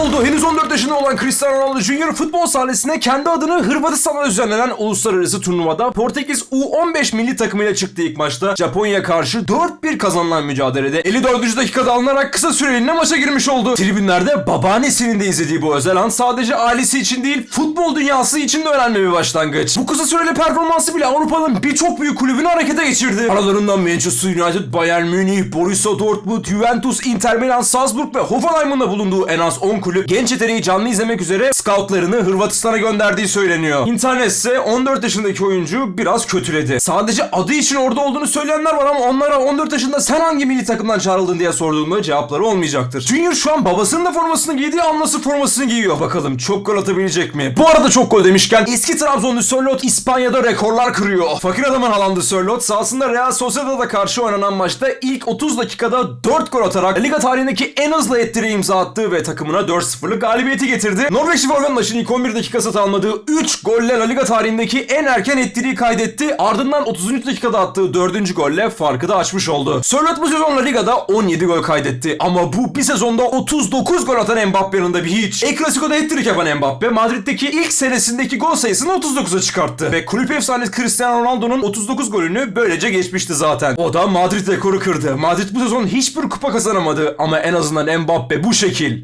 oldu. Henüz 14 yaşında olan Cristiano Ronaldo Jr. futbol sahnesine kendi adını Hırvatistan'da düzenlenen uluslararası turnuvada Portekiz U15 milli takımıyla çıktı ilk maçta. Japonya karşı 4-1 kazanılan mücadelede 54. dakikada alınarak kısa süreliğine maça girmiş oldu. Tribünlerde babaannesinin de izlediği bu özel an sadece ailesi için değil futbol dünyası için de önemli bir başlangıç. Bu kısa süreli performansı bile Avrupa'nın birçok büyük kulübünü harekete geçirdi. Aralarından Manchester United, Bayern Münih, Borussia Dortmund, Juventus, Inter Milan, Salzburg ve Hoffenheim'ın da bulunduğu en az 10 kulüp genç yeteneği canlı izlemek üzere scoutlarını Hırvatistan'a gönderdiği söyleniyor. İnternet ise 14 yaşındaki oyuncu biraz kötüledi. Sadece adı için orada olduğunu söyleyenler var ama onlara 14 yaşında sen hangi milli takımdan çağrıldın diye sorduğumda cevapları olmayacaktır. Junior şu an babasının da formasını giydiği anlası formasını giyiyor. Bakalım çok gol atabilecek mi? Bu arada çok gol demişken eski Trabzonlu Sörloth İspanya'da rekorlar kırıyor. Fakir adamın alandı Sörloth sahasında Real Sociedad'a karşı oynanan maçta ilk 30 dakikada 4 gol atarak Liga tarihindeki en hızlı ettiri imza attı ve takımına 4-0'lık galibiyeti getirdi. Norveçli forvet maçın ilk 11 dakikası almadığı 3 golle La Liga tarihindeki en erken ettiriyi kaydetti. Ardından 30. dakikada attığı 4. golle farkı da açmış oldu. Sörloth bu sezon La Liga'da 17 gol kaydetti. Ama bu bir sezonda 39 gol atan Mbappe yanında bir hiç. El Clasico'da hat-trick yapan Mbappe Madrid'deki ilk senesindeki gol sayısını 39'a çıkarttı. Ve kulüp efsanesi Cristiano Ronaldo'nun 39 golünü böylece geçmişti zaten. O da Madrid rekoru kırdı. Madrid bu sezon hiçbir kupa kazanamadı ama en azından Mbappe bu şekil.